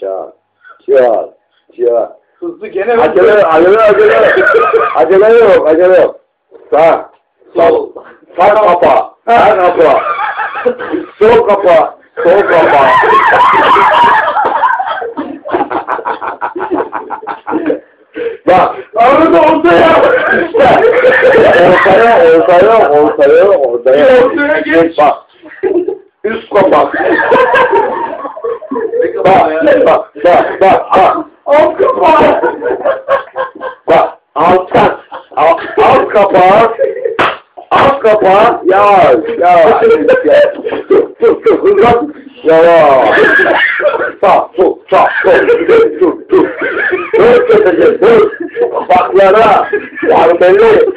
Çal. Çal. Çal. Hızlı gene mi? Acele, acele, acele. acele yok, acele yok. Sağ. Sol. Sağ kapa. Sağ kapa. Sol kapa. Sol kapa. Bak. Arada ortaya. ortaya, ortaya, ortaya, ortaya. Ortaya geç. Bak. Üst kapak. Bak, bak, bak, bak, bak. Alt kapağı. Bak, alttan, alt, alt kapağı, alt kapağı, yavaş, yavaş. Dur, dur, dur, hızlan, yavaş. Sağ, sol, sağ, sol, dur, dur, dur. Dur, keseceğiz, dur. Kapaklara, darbeli.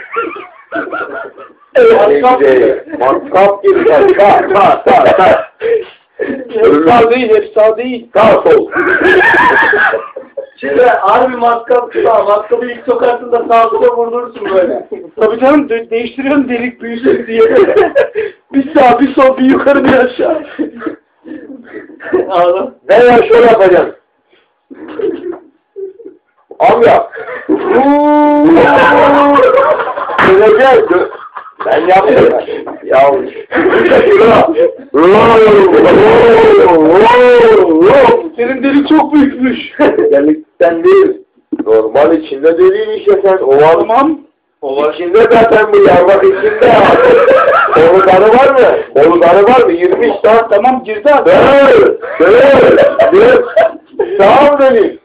Matkap gibi. Matkap gibi, sağ, sağ, sağ, sağ değil, sağ değil. Sağ, sol. Şimdi harbi matkap sağ, matkabı ilk sokarsında sağ sola vurdurursun böyle. Tabii canım de değiştiriyorum delik büyüsün diye. bir sağ, bir sol, bir yukarı, bir aşağı. Ağla. Veya şöyle yapacaksın. Amca. Söyleyeceğiz. Ben yaptım. Ya. Senin delik çok büyükmüş. Delikten değil. Normal içinde deliğin işte sen. O var. tamam. O var. İçinde zaten bu yarmak içinde. Koluları var mı? Koluları var mı? 20 işte. Tamam girdi abi. Dön. Sağ ol benim.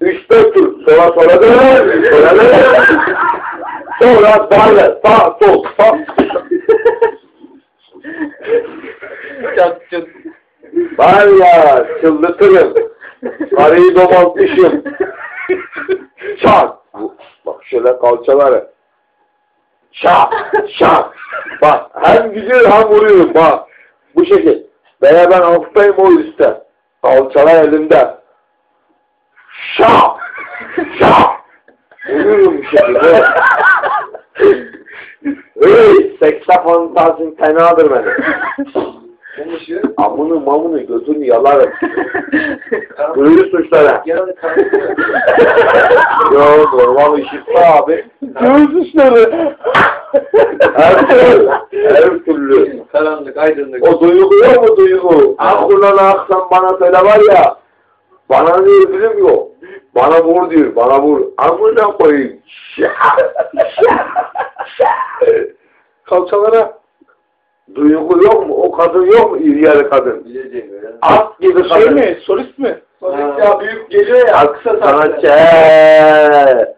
Üç dört tur. Sola sola dön. Sola dön. Sonra sağ, sağ, sol, sağ. Çat çat. Var ya çıldırtırım. Karıyı domaltmışım. Çak. Bak şöyle kalçaları. Şak, şak. Bak hem gidiyor hem vuruyorum bak. Bu şekil. Veya ben alttayım o üstte. Kalçalar elimde. Şak, şak. Vuruyorum şekilde. Hey, seksafon tarzın fenadır benim. Amını mamını götünü yalarım. Duyuru suçlara. Yo normal ışıkta abi. Göğüs uçları. Her türlü. Her türlü. Karanlık, aydınlık. O duygu yok mu duygu? Aklına aksan bana söyle var ya. Bana ne bilim yok. Bana vur diyor. Bana vur. Amına koyayım. Kalçalara. Duygu yok mu? O kadın yok mu? İri yarı kadın. At gibi kadın. Şey mi? Solist mi? Ha. ya büyük geliyor ya. Ak sana çe.